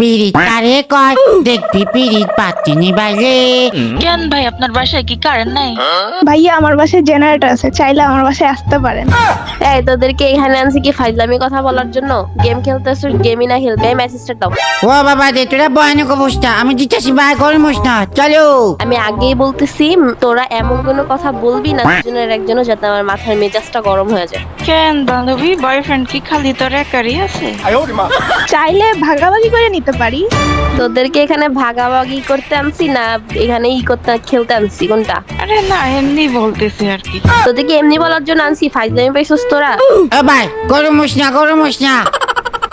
পিরিত কারে কয় দেখবি পিরিত পাত্তি নিবাইলে কেন ভাই? আপনার বাসায় কি কারেন্ট নাই? ভাইয়া আমার বাসায় জেনারেটর আছে। চাইলে আমার বাসায় আসতে পারেন। এই তোদেরকে এখানে আনছি কি ফাইজলামি কথা বলার জন্য? গেম খেলতেছ গেমই না খেলবে মেসেজটা দাও। ও বাবা রে তোরা ভয়ানক অবস্থা। আমি দিতেছি ভাই করমুস না চলো। আমি আগেই বলতেছি তোরা এমন কোনো কথা বলবি না দুজনের একজনও যাতে আমার মাথার মেজাজটা গরম হয়ে যায়। কেন বান্ধবী? বয়ফ্রেন্ড কি খালি তোর একারই আছে? চাইলে ভাগাভাগি করে নিতে। পারি। তোদেরকে এখানে ভাগাভাগি করতে আনছি না এখানে ই করতে খেলতে আনছি কোনটা? আরে না এমনি বলতেছি আর কি। তোদেরকে এমনি বলার জন্য আনছি? ফাইজলামি পাইছস তোরা? ও ভাই গরমুস না গরমুস না।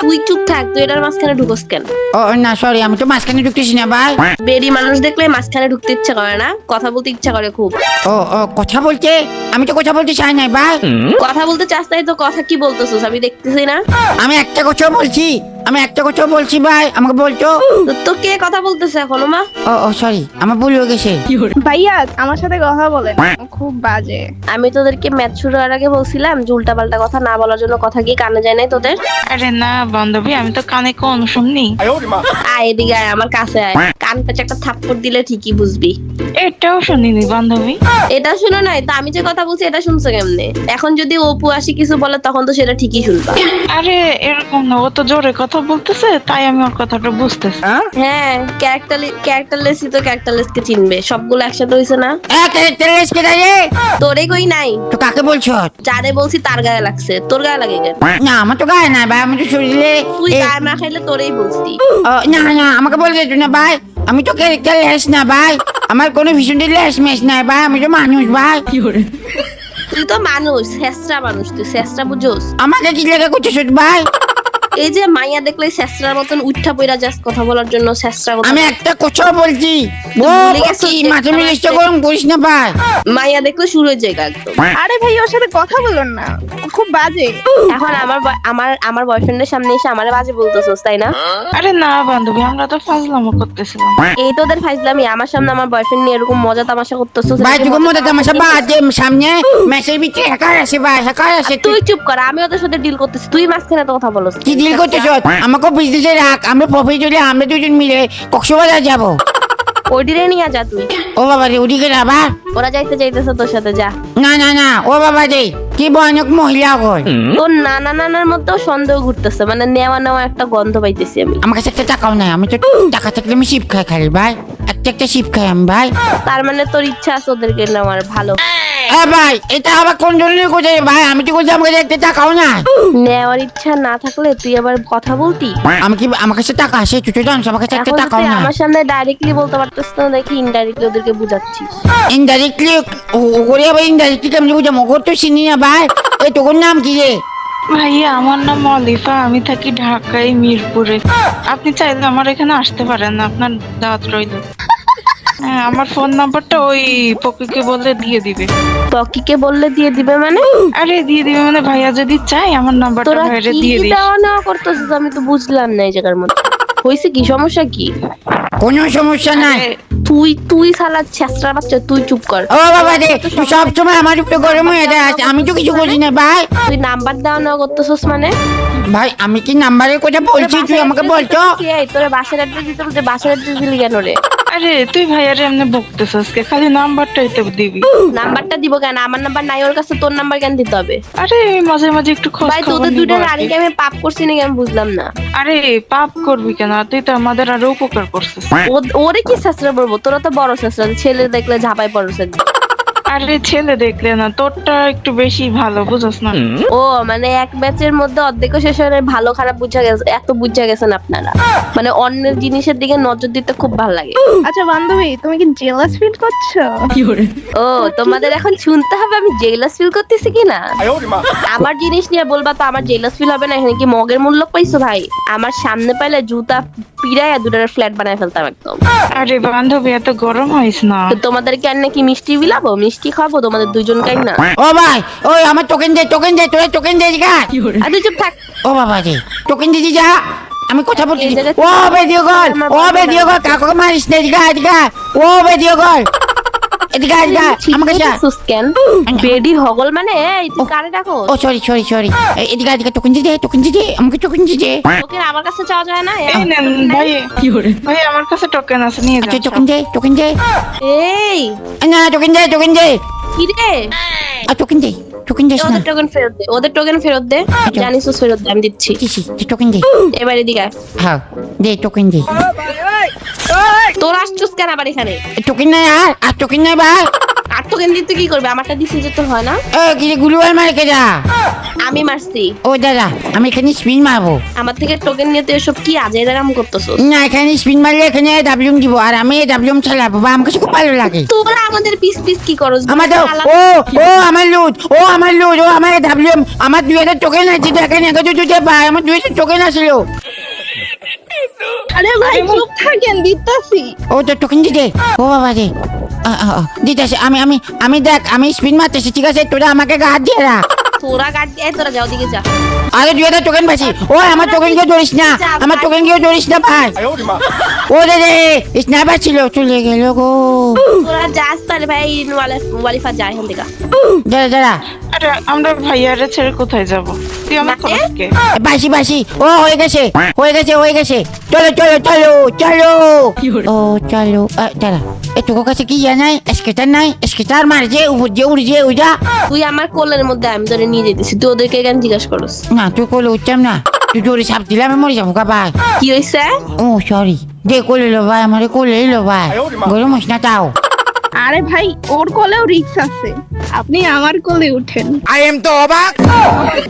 তুই চুপ থাক তুই এটার মাঝখানে ঢুকোস কেন? ও না সরি আমি তো মাঝখানে ঢুকতেছি না ভাই। বেরি মানুষ দেখলে মাঝখানে ঢুকতে ইচ্ছা করে না কথা বলতে ইচ্ছা করে খুব। ও ও কথা বলতে? আমি তো কথা বলতে চাই না ভাই। কথা বলতে চাস তাই তো কথা কি বলতেছিস? আমি দেখতেছি না। আমি একটা কথা বলছি আমি একটা কথা বলছি ভাই আমাকে বলতো তো কে কথা বলতেছে এখনও মা ও ও সরি আমার ভুল হয়ে গেছে। ভাইয়া আমার সাথে কথা বলেন। খুব বাজে। আমি তোদেরকে ম্যাচ শুরু হওয়ার আগে বলছিলাম যে উল্টা পাল্টা কথা না বলার জন্য কথা কি কানে যায় নাই তোদের? আরে না বান্ধবী আমি তো কানে কম শুননি আয় এদিকে আয় আমার কাছে আয়। কান পেঁচে একটা থাপ্পড় দিলে ঠিকই বুঝবি। এটাও শুনিনি বান্ধবী। এটা শুনো নাই তা আমি যে কথা বলছি এটা শুনছো কেমনে? এখন যদি অপু আসি কিছু বলে তখন তো সেটা ঠিকই শুনবা। আরে এরকম না ও তো জোরে কথা বলতেছে তাই আমি ওর কথাটা বুঝতেছি। হ্যাঁ? ক্যারেক্টার ক্যারেক্টারলেসই তো ক্যারেক্টারলেসকে চিনবে। সবগুলো একসাথে হইছে না? এক তেলেস কে রে তোরে কই নাই? তো কাকে বলছো? যারে বলছি তার গায়ে লাগছে। তোর গায়ে লাগে কেন? না আমার তো গায়ে না ভাই আমি তো শরীরে তুই গায়ে না খাইলে তোরেই বলছি। না না আমাকে বলে দিত না ভাই। আমি তো ক্যারেক্টার লেস না ভাই। আমার কোনো ভীষণ লেস মেস নাই ভাই আমি তো মানুষ ভাই। কি করে? তুই তো মানুষ শেষরা মানুষ তুই শেষরা বুঝোস। আমাকে কি লেগে করছিস ভাই? এই যে মাইয়া দেখলে শেষরার মতন উঠা পইরা যাস কথা বলার জন্য কথা আমি একটা কথা বলছি। ও কি যে মাথা আমার গরম করিস না ভাই। মাইয়া দেখলে শুরু হয়ে যায় একদম। আরে ভাই ওর সাথে কথা বলুন না। খুব বাজে। এখন আমার আমার আমার বয়ফ্রেন্ডের সামনে এসে আমারে বাজে বলতেছস তাই না? আরে না বান্ধবী আমরা তো ফাজলামো করতেছিলাম। এই তো তোদের ফাইজলামি আমার সামনে আমার বয়ফ্রেন্ড নিয়ে এরকম মজা তামাশা করতেছস ভাই তুই মজা তামাশা দে সামনে? মেসের ভিতরে হ্যাকার আছে ভাই হ্যাকার তুই তুই চুপ কর আমি ওদের সাথে ডিল করতেছি তুই মাঝখানে তো কথা বলছিস ডিল করতেছ? আমাকে বিজনেসে রাখ আমরা প্রফিট হলে আমরা দুজন মিলে কক্সবাজার যাব। ওই ডিলে নিয়ে যা তুই। ও বাবা রে ওদিকে না আবার? ওরা যাইতে যাইতেছে তোর সাথে যা। না না না ও বাবা রে কি ভয়ানক মহিলা গো তোর নানা নানার মধ্যেও সন্দেহ ঘুরতেছে মানে নেওয়া নেওয়া একটা গন্ধ পাইতেছি আমি। আমার কাছে একটা টাকাও নাই আমি তো টাকা থাকলে আমি শিপ খাই খালি ভাই। একটা একটা শিপ খাই আমি ভাই। তার মানে তোর ইচ্ছা আছে ওদেরকে নেওয়ার ভালো। এ ভাই এটা আবার কোন ধরনের কোথায় ভাই আমি তো বলছি আমার কাছে একটা টাকাও নাই। নেওয়ার ইচ্ছা না থাকলে তুই আবার কথা বলতি? আমি কি আমার কাছে টাকা আছে? তুই তো জানিস আমার কাছে একটা টাকাও নাই। আমার সামনে ডাইরেক্টলি বলতে পারতেছিস না দেখি ইনডাইরেক্টলি ওদেরকে বুঝাচ্ছিস। ইনডাইরেক্টলি ওরে আবার ইনডাইরেক্টলি কেমন বুঝাম ওর তো চিনি না ভাই। এই তোর নাম কি রে? ভাইয়া আমার নাম অলিফা আমি থাকি ঢাকায় মিরপুরে। আপনি চাইলে আমার এখানে আসতে পারেন আপনার দাওয়াত রইল। হ্যাঁ আমার ফোন নাম্বারটা ওই পকিকে বললে দিয়ে দিবে। পকিকে বললে দিয়ে দিবে মানে? আরে দিয়ে দিবে মানে ভাইয়া যদি চাই আমার নাম্বারটা তোরা ভাইরে কি দিয়ে দিস। দেওয়া নেওয়া করতেছিস? আমি তো বুঝলাম না এই জায়গার মধ্যে। হয়েছে কি? সমস্যা কি? কোনো সমস্যা নাই। তুই তুই সালা ছেঁচড়া বাচ্চা তুই চুপ কর। ও বাবা রে তুই সব সময় আমার উপরে গরম হয়ে যায়। আমি তো কিছু বলছি না ভাই। তুই নাম্বার দাও নেওয়া করতেছিস মানে? ভাই আমি কি নাম্বারের কথা বলছি? তুই আমাকে বলছো? তোর বাসার অ্যাড্রেস দিতে বলতে বাসার অ্যাড্রেস দিলি কেন রে? আরে তুই ভাইয়ারে এমনি বকতেছিস কে খালি নাম্বারটাই তো দিবি। নাম্বারটা দিব কেন? আমার নাম্বার নাই ওর কাছে তোর নাম্বার কেন দিতে হবে? আরে মাঝে মাঝে একটু খোঁজ ভাই তোদের দুটো রানীকে আমি পাপ করছি নাকি আমি বুঝলাম না। আরে পাপ করবি কেন? তুই তো আমাদের আরও উপকার করছিস। ওরে কি শাস্ত্র বলব? তোরা তো বড় শাস্ত্র ছেলে দেখলে ঝাপাই পড়ছে আরে ছেলে দেখলে না তোরটা একটু বেশি ভালো বুঝছ না। ও মানে এক ম্যাচের মধ্যে অর্ধেক শেষ হয়ে ভালো খারাপ বুঝা গেছে এত বুঝা গেছেন আপনারা। মানে অন্যের জিনিসের দিকে নজর দিতে খুব ভালো লাগে। আচ্ছা বান্ধবী তুমি কি জেলাস ফিল করছ? ও তোমাদের এখন শুনতে হবে আমি জেলাস ফিল করতেছি কিনা? আমার জিনিস নিয়ে বলবা তো আমার জেলাস ফিল হবে না এখানে কি মগের মূল্য পাইছো ভাই? আমার সামনে পাইলে জুতা পিড়াইয়া দুটার ফ্ল্যাট বানায় ফেলতাম একদম। আরে বান্ধবী এত গরম হইস না। তো তোমাদেরকে আর নাকি মিষ্টি বিলাবো? মিষ্টি খাব? তোমাদের দুজন কাই না? ও ভাই ওই আমার টোকেন দে টোকেন দে তোরা টোকেন দে গা আর তুই চুপ থাক। ও বাবা রে টোকেন দিদি যা আমি কথা বলছি। ও বেদিও গল ও বেদিও গল কাকু মারিস না দিগা দিগা ও বেদিও গল এদিকে আয়, এদিকে আমাকে যা। কেন? বেডি হগল মানে? এই তুই কারে ডাকো ও সরি সরি সরি এদিকে এদিকে টোকেন দিতে টোকেন দিতে আমাকে টোকেন দিতে তোকে আমার কাছে চাওয়া যায় না? এই নেন ভাই ভাই আমার কাছে টোকেন আছে নিয়ে আচ্ছা যান টোকেন দে টোকেন দে। এই! না টোকেন দে টোকেন দে। কি রে আর টোকেন দে টোকেন না। ওদের টোকেন ফেরত দে ওদের টোকেন ফেরত দে। জানিস ফেরত দে আমি দিচ্ছি। টোকেন দে। এবার এদিকে। হ্যাঁ দে টোকেন দে। তোর আসছিস কেন আবার এখানে? টোকেন নাই আর আর টোকেন নাই আর টোকেন দিতে কি করবে? আমারটা দিছিস যে তোর হয় না। এ কি রে গুলুয়ার মারে কে যা। আমি মারছি। ও দাদা আমি এখানে স্পিন মারবো। আমার থেকে টোকেন নিয়ে তুই এসব কি আজে এরাম করতেছস? না এখানে স্পিন মারলে এখানে ডাবলুম দিব আর আমি ডাবলুম চালাবো বা আমার কাছে খুব ভালো লাগে। তোরা আমাদের পিস পিস কি করস? আমার তো ও ও আমার লুট ও আমার লুট ও আমার ডাবলুম আমার দুই হাজার টোকেন আছে তো দুটো পাই আমার দুই হাজার টোকেন আসলো। আরে ভাই চুপ থাকেন দিতাছি। ও তো টোকেন দিতে। ও বাবা রে। আ, আ, আ, দিতেছে আমি আমি আমি দেখ আমি স্পিন মারতেছি ঠিক আছে? তোরা আমাকে গাছ দিয়ে রাখ। তোরা গাড়ি দিয়ে তোরা যাও দিকে যা। আরে দুই হাজার টোকেন পাচ্ছি ও আমার টোকেন কেউ ধরিস না আমার টোকেন কেউ ধরিস না ভাই। ও রে রে স্নাইপার ছিল চলে গেল গো। তোরা যাস তাহলে ভাই ওয়ালিফা যায় এখান থেকে। দাঁড়া দাঁড়া। আরে আমরা ভাইয়ারে ছেড়ে কোথায় যাব? তুই আমার মানে? বাসি বাসি ও হয়ে গেছে হয়ে গেছে হয়ে গেছে। চলো চলো চলো চলো ও চলো দাঁড়া। এ কাছে কি জানাই স্কেটার নাই স্কেটার মারছে উপর যে উড়ছে ওইটা। তুই আমার কোলের মধ্যে আমি তোরে নিয়ে যেতেছি। তুই ওদেরকে কেন জিজ্ঞাসা করস? না তুই কোলে উঠতাম না। তুই জোরে সাপ দিলে আমি মরে যাব ভাই। কি হয়েছে ও সরি দে কোলে লো ভাই আমার কোলে লো ভাই। গরম হস না তাও। আরে ভাই ওর কোলেও রিক্স আছে। আপনি আমার কোলে উঠেন। আই এম তো অবাক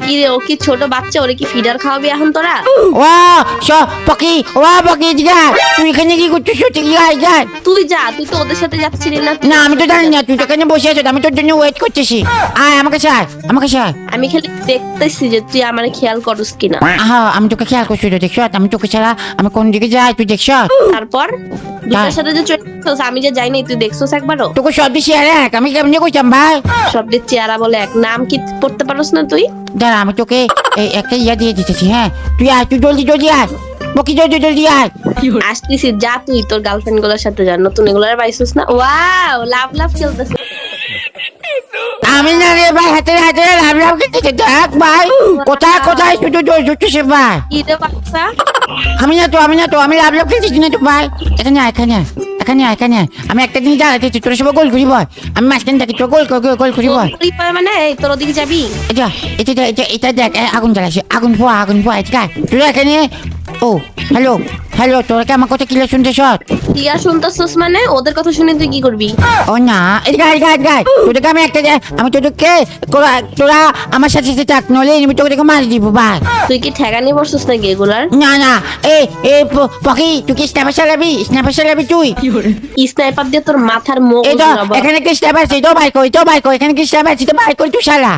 কি রে ও কি ছোট বাচ্চা ওরে কি ফিডার খাওয়াবি এখন তোরা? ও স পকি ও পকি যা। তুই এখানে কি করছিস কি আয় যা। তুই যা তুই তো ওদের সাথে যাচ্ছিলি না। না আমি তো জানি না তুই তো এখানে বসে আছিস আমি তোর জন্য ওয়েট করতেছি। আয় আমাকে চাই আমাকে চাই আমি খালি দেখতেছি যে তুই আমার খেয়াল করস কিনা। আহা আমি তোকে খেয়াল করছি তো দেখছ? আমি তোকে ছাড়া আমি কোন দিকে যাই তুই দেখছ? তারপর? দুটার সাথে যে আমি যে যাই নাই তুই দেখছস একবারও? তোকে সব দিছি আর এক আমি কেমনি কইতাম ভাই চেহারা বলে এক নাম কি পড়তে পারোস না তুই? দাঁড়া আমি তোকে এই একটা ইয়া দিয়ে দিতেছি হ্যাঁ। তুই আয় তুই জলদি জলদি আয়। বকি জলদি জলদি আয়। আসতেছি যা তুই তোর গার্লফ্রেন্ডগুলোর সাথে যা নতুন এগুলোর পাইছিস না? ওয়াও লাভ লাভ চলতেছে আমি না রে ভাই হাতে হাতে লাভ লাভ খেতেছে দেখ ভাই কোথায় কোথায় শুধু জোর জুটছে ভাই? আমি না তো আমি না তো আমি লাভ লাভ খেতেছি না তো ভাই। এখানে এখানে এখানে এখানে আমি একটা জিনিস দাঁড়াতেছি তোর সব গোল করি বল আমি মাঝখানে থাকি তোর গোল গোল বল মানে? তোর ওদিকে যাবি? এটা এটা এটা দেখ আগুন জ্বালাছে আগুন পোয়া আগুন পোয়া এটা? তুই এখানে ও হ্যালো। হ্যালো তোরা কি আমার কথা ক্লিয়ার শুনতে সৎ তুই শুনতেছস মানে? ওদের কথা শুনে তুই কি করবি? ও না গাই গাই গাই তোদেরকে আমি একটা আমি তোদেরকে তোরা তোরা আমার সাথে সাথে থাক নলে আমি তোদেরকে মারি দিব ভাই তুই কি ঠেকানি পড়ছিস নাকি এগুলার? না না এ এ পকি তুই কি স্ন্যাপার চালাবি? স্ন্যাপার চালাবি তুই? স্নাইপার দিয়ে তোর মাথার মুখ এই এখানে কি স্ন্যাপার আছে? তো বাইক তো বাইক এখানে কি স্ন্যাপার আছে? তো বাইক তুই শালা।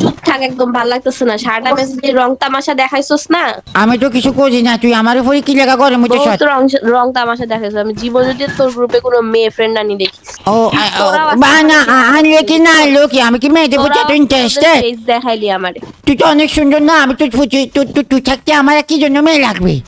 চুপ থাক একদম ভালো লাগতেছে না। সারাটা মেসেজ দিয়ে রং তামাশা দেখাইছস না? আমি তো কিছু করি না তুই আমার উপরে কি লেখা করে মুঝে বহুত রং রং তামাশা দেখাইছ আমি জীবনে যদি তোর গ্রুপে কোনো মেয়ে ফ্রেন্ড আনি দেখিস। ও আনলে কি না আনলো কি? আমি কি মেয়েদের প্রতি এত ইন্টারেস্টেড দেখাইলি আমারে। তুই তো অনেক সুন্দর না আমি তো তুই- তুই থাকতে আমার কি জন্য মেয়ে লাগবে?